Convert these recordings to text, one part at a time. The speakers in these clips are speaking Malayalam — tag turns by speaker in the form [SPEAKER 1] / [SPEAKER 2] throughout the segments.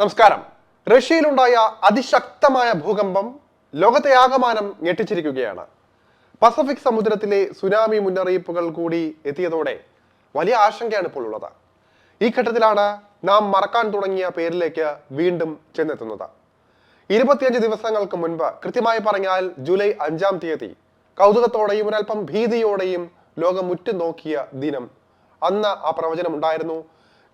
[SPEAKER 1] നമസ്കാരം. റഷ്യയിലുണ്ടായ അതിശക്തമായ ഭൂകമ്പം ലോകത്തെ ആകമാനം ഞെട്ടിച്ചിരിക്കുകയാണ്. പസഫിക് സമുദ്രത്തിലെ സുനാമി മുന്നറിയിപ്പുകൾ കൂടി എത്തിയതോടെ വലിയ ആശങ്കയാണ് ഇപ്പോൾ ഉള്ളത്. ഈ ഘട്ടത്തിലാണ് നാം മറക്കാൻ തുടങ്ങിയ പേരിലേക്ക് വീണ്ടും ചെന്നെത്തുന്നത്. ഇരുപത്തിയഞ്ച് ദിവസങ്ങൾക്ക് മുൻപ് കൃത്യമായി പറഞ്ഞാൽ ജൂലൈ അഞ്ചാം തീയതി കൗതുകത്തോടെയും ഒരൽപ്പം ഭീതിയോടെയും ലോകം ഉറ്റുനോക്കിയ ദിനം. അന്ന് ആ പ്രവചനം ഉണ്ടായിരുന്നു.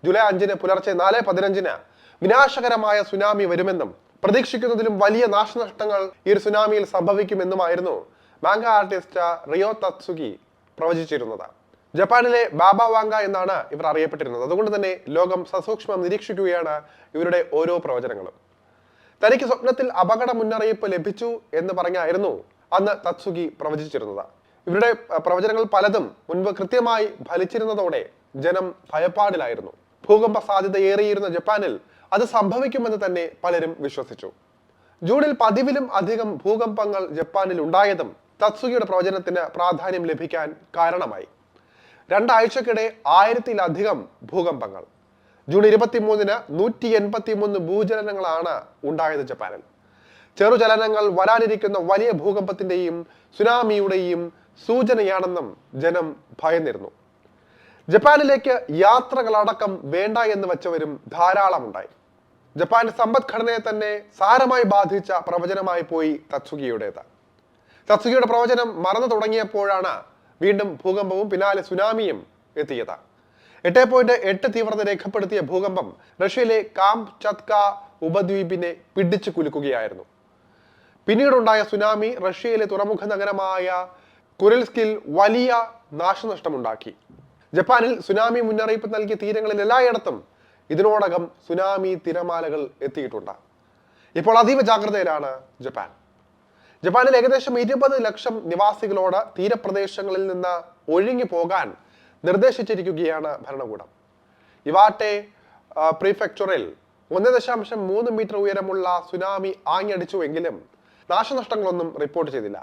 [SPEAKER 1] ജൂലൈ അഞ്ചിന് പുലർച്ചെ നാല് പതിനഞ്ചിന് വിനാശകരമായ സുനാമി വരുമെന്നും പ്രതീക്ഷിക്കുന്നതിലും വലിയ നാശനഷ്ടങ്ങൾ ഈ ഒരു സുനാമിയിൽ സംഭവിക്കുമെന്നുമായിരുന്നു മാങ്ക ആർട്ടിസ്റ്റ് റിയോ തത്സുഗി പ്രവചിച്ചിരുന്നത്. ജപ്പാനിലെ ബാബ വാങ്ക എന്നാണ് ഇവർ അറിയപ്പെട്ടിരുന്നത്. അതുകൊണ്ട് തന്നെ ലോകം സസൂക്ഷ്മം നിരീക്ഷിക്കുകയാണ് ഇവരുടെ ഓരോ പ്രവചനങ്ങളും. തനിക്ക് സ്വപ്നത്തിൽ അപകട മുന്നറിയിപ്പ് ലഭിച്ചു എന്ന് പറഞ്ഞായിരുന്നു അന്ന് തത്സുഗി പ്രവചിച്ചിരുന്നത്. ഇവരുടെ പ്രവചനങ്ങൾ പലതും മുൻപ് കൃത്യമായി ഫലിച്ചിരുന്നതോടെ ജനം ഭയപ്പാടിലായിരുന്നു. ഭൂകമ്പ സാധ്യത ഏറിയിരുന്ന ജപ്പാനിൽ അത് സംഭവിക്കുമെന്ന് തന്നെ പലരും വിശ്വസിച്ചു. ജൂണിൽ പതിവിലും അധികം ഭൂകമ്പങ്ങൾ ജപ്പാനിൽ ഉണ്ടായതും തത്സുഗിയുടെ പ്രവചനത്തിന് പ്രാധാന്യം ലഭിക്കാൻ കാരണമായി. രണ്ടാഴ്ചക്കിടെ ആയിരത്തിലധികം ഭൂകമ്പങ്ങൾ. ജൂൺ ഇരുപത്തിമൂന്നിന് നൂറ്റി എൺപത്തി മൂന്ന് ഭൂചലനങ്ങളാണ് ഉണ്ടായത് ജപ്പാനിൽ. ചെറുചലനങ്ങൾ വരാനിരിക്കുന്ന വലിയ ഭൂകമ്പത്തിന്റെയും സുനാമിയുടെയും സൂചനയാണെന്നും ജനം ഭയന്നിരുന്നു. ജപ്പാനിലേക്ക് യാത്രകളടക്കം വേണ്ട എന്ന് വെച്ചവരും ധാരാളമുണ്ടായി. ജപ്പാന്റെ സമ്പദ്ഘടനയെ തന്നെ സാരമായി ബാധിച്ച പ്രവചനമായി പോയി തത്സുഗിയുടേത് തത്സുഗിയുടെ പ്രവചനം മറന്നു തുടങ്ങിയപ്പോഴാണ് വീണ്ടും ഭൂകമ്പവും പിന്നാലെ സുനാമിയും എത്തിയത്. എട്ട് പോയിന്റ് എട്ട് തീവ്രത രേഖപ്പെടുത്തിയ ഭൂകമ്പം റഷ്യയിലെ കാം ചത്ക ഉപദ്വീപിനെ പിടിച്ചു കുലുക്കുകയായിരുന്നു. പിന്നീടുണ്ടായ സുനാമി റഷ്യയിലെ തുറമുഖ നഗരമായ കുരൽസ്കിൽ വലിയ നാശനഷ്ടമുണ്ടാക്കി. ജപ്പാനിൽ സുനാമി മുന്നറിയിപ്പ് നൽകിയ തീരങ്ങളിൽ എല്ലായിടത്തും ഇതിനോടകം സുനാമി തിരമാലകൾ എത്തിയിട്ടുണ്ട്. ഇപ്പോൾ അതീവ ജാഗ്രതയിലാണ് ജപ്പാൻ. ജപ്പാനിൽ ഏകദേശം ഇരുപത് ലക്ഷം നിവാസികളോട് തീരപ്രദേശങ്ങളിൽ നിന്ന് ഒഴിഞ്ഞു പോകാൻ നിർദ്ദേശിച്ചിരിക്കുകയാണ് ഭരണകൂടം. ഇവാട്ടെ പ്രീഫെക്ചറിൽ ഒന്ന് ദശാംശം മൂന്ന് മീറ്റർ ഉയരമുള്ള സുനാമി ആഞ്ഞടിച്ചുവെങ്കിലും നാശനഷ്ടങ്ങളൊന്നും റിപ്പോർട്ട് ചെയ്തില്ല.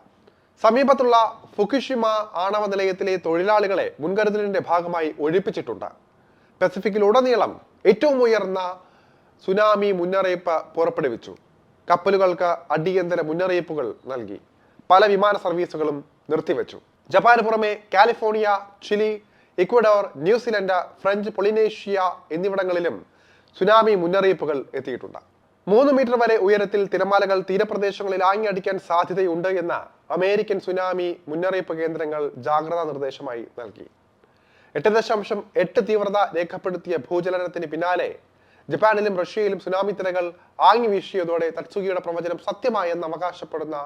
[SPEAKER 1] സമീപത്തുള്ള ഫുക്കുഷിമ ആണവ നിലയത്തിലെ തൊഴിലാളികളെ മുൻകരുതലിന്റെ ഭാഗമായി ഒഴിപ്പിച്ചിട്ടുണ്ട്. പസഫിക്കിലുടനീളം ഏറ്റവും ഉയർന്ന സുനാമി മുന്നറിയിപ്പ് പുറപ്പെടുവിച്ചു. കപ്പലുകൾക്ക് അടിയന്തര മുന്നറിയിപ്പുകൾ നൽകി. പല വിമാന സർവീസുകളും നിർത്തിവെച്ചു. ജപ്പാന് പുറമെ California Chile Ecuador New Zealand French Polynesia എന്നിവിടങ്ങളിലും സുനാമി മുന്നറിയിപ്പുകൾ എത്തിയിട്ടുണ്ട്. മൂന്ന് മീറ്റർ വരെ ഉയരത്തിൽ തിരമാലകൾ തീരപ്രദേശങ്ങളിൽ ആങ്ങിയടിക്കാൻ സാധ്യതയുണ്ട് എന്ന അമേരിക്കൻ സുനാമി മുന്നറിയിപ്പ് കേന്ദ്രങ്ങൾ ജാഗ്രതാ നിർദ്ദേശമായി നൽകി. എട്ട് ദശാംശം എട്ട് തീവ്രത രേഖപ്പെടുത്തിയ ഭൂചലനത്തിന് പിന്നാലെ ജപ്പാനിലും റഷ്യയിലും സുനാമി തിരകൾ ആങ്ങി വീശിയതോടെ തത്സുഗിയുടെ പ്രവചനം സത്യമായെന്ന് അവകാശപ്പെടുന്ന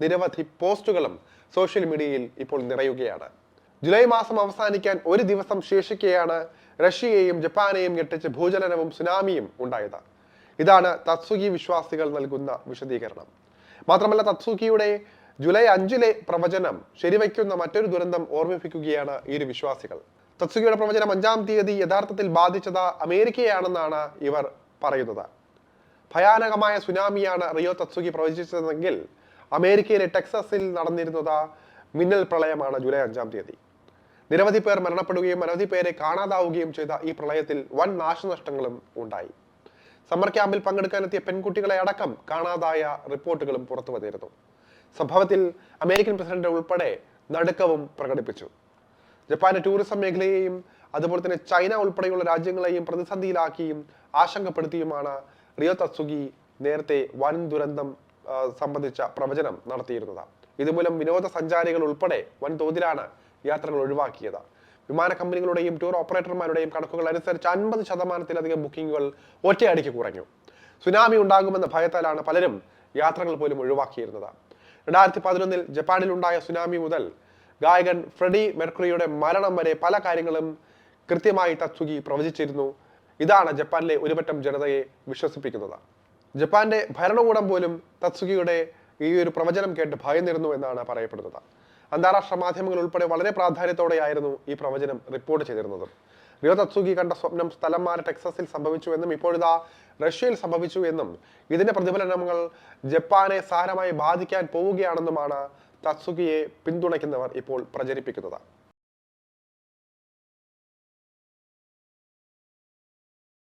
[SPEAKER 1] നിരവധി പോസ്റ്റുകളും സോഷ്യൽ മീഡിയയിൽ ഇപ്പോൾ നിറയുകയാണ്. ജൂലൈ മാസം അവസാനിക്കാൻ ഒരു ദിവസം ശേഷിക്കെയാണ് റഷ്യയെയും ജപ്പാനെയും ഞെട്ടിച്ച് ഭൂചലനവും സുനാമിയും ഉണ്ടായത്. ഇതാണ് തത്സുഖി വിശ്വാസികൾ നൽകുന്ന വിശദീകരണം. മാത്രമല്ല തത്സുഖിയുടെ ജൂലൈ അഞ്ചിലെ പ്രവചനം ശരിവയ്ക്കുന്ന മറ്റൊരു ദുരന്തം ഓർമ്മിപ്പിക്കുകയാണ് ഈ ഒരു വിശ്വാസികൾ. തത്സുഖിയുടെ പ്രവചനം അഞ്ചാം തീയതി യഥാർത്ഥത്തിൽ ബാധിച്ചത് അമേരിക്കയാണെന്നാണ് ഇവർ പറയുന്നത്. ഭയാനകമായ സുനാമിയാണ് റിയോ തത്സുഖി പ്രവചിച്ചതെങ്കിൽ അമേരിക്കയിലെ ടെക്സസിൽ നടന്നിരുന്നത് മിന്നൽ പ്രളയമാണ് ജൂലൈ അഞ്ചാം തീയതി. നിരവധി പേർ മരണപ്പെടുകയും അനവധി പേരെ കാണാതാവുകയും ചെയ്ത ഈ പ്രളയത്തിൽ വൻ നാശനഷ്ടങ്ങളും ഉണ്ടായി. സമ്മർ ക്യാമ്പിൽ പങ്കെടുക്കാനെത്തിയ പെൺകുട്ടികളെ അടക്കം കാണാതായ റിപ്പോർട്ടുകളും പുറത്തു വന്നിരുന്നു. സംഭവത്തിൽ അമേരിക്കൻ പ്രസിഡന്റ് ഉൾപ്പെടെ നടുക്കവും പ്രകടിപ്പിച്ചു. ജപ്പാന്റെ ടൂറിസം മേഖലയെയും അതുപോലെ തന്നെ ചൈന ഉൾപ്പെടെയുള്ള രാജ്യങ്ങളെയും പ്രതിസന്ധിയിലാക്കിയും ആശങ്കപ്പെടുത്തിയുമാണ് റിയോ തത്സുഗി നേരത്തെ വൻ ദുരന്തം സംബന്ധിച്ച പ്രവചനം നടത്തിയിരുന്നത്. ഇതുമൂലം വിനോദസഞ്ചാരികൾ ഉൾപ്പെടെ വൻതോതിലാണ് യാത്രകൾ ഒഴിവാക്കിയത്. വിമാന കമ്പനികളുടെയും ടൂർ ഓപ്പറേറ്റർമാരുടെയും കണക്കുകൾ അനുസരിച്ച് അൻപത് ശതമാനത്തിലധികം ബുക്കിംഗുകൾ ഒറ്റയടിക്ക് കുറഞ്ഞു. സുനാമി ഉണ്ടാകുമെന്ന ഭയത്താലാണ് പലരും യാത്രകൾ പോലും ഒഴിവാക്കിയിരുന്നത്. രണ്ടായിരത്തി പതിനൊന്നിൽ ജപ്പാനിലുണ്ടായ സുനാമി മുതൽ ഗായകൻ ഫ്രെഡി മെർക്കുറിയുടെ മരണം വരെ പല കാര്യങ്ങളും കൃത്യമായി തത്സുഗി പ്രവചിച്ചിരുന്നു. ഇതാണ് ജപ്പാനിലെ ഒരുപറ്റം ജനതയെ വിശ്വസിപ്പിക്കുന്നത്. ജപ്പാന്റെ ഭരണകൂടം പോലും തത്സുഗിയുടെ ഈ ഒരു പ്രവചനം കേട്ട് ഭയന്നിരുന്നു എന്നാണ് പറയപ്പെടുന്നത്. അന്താരാഷ്ട്ര മാധ്യമങ്ങൾ ഉൾപ്പെടെ വളരെ പ്രാധാന്യത്തോടെയായിരുന്നു ഈ പ്രവചനം റിപ്പോർട്ട് ചെയ്തിരുന്നത്. റിയോ തത്സുഗി കണ്ട സ്വപ്നം സ്ഥലം മാറി ടെക്സസിൽ സംഭവിച്ചു എന്നും ഇപ്പോഴിതാ റഷ്യയിൽ സംഭവിച്ചു എന്നും ഇതിന്റെ പ്രതിഫലനങ്ങൾ ജപ്പാനെ സാരമായി ബാധിക്കാൻ പോവുകയാണെന്നുമാണ് തത്സുഗിയെ പിന്തുണയ്ക്കുന്നവർ ഇപ്പോൾ പ്രചരിപ്പിക്കുന്നത്.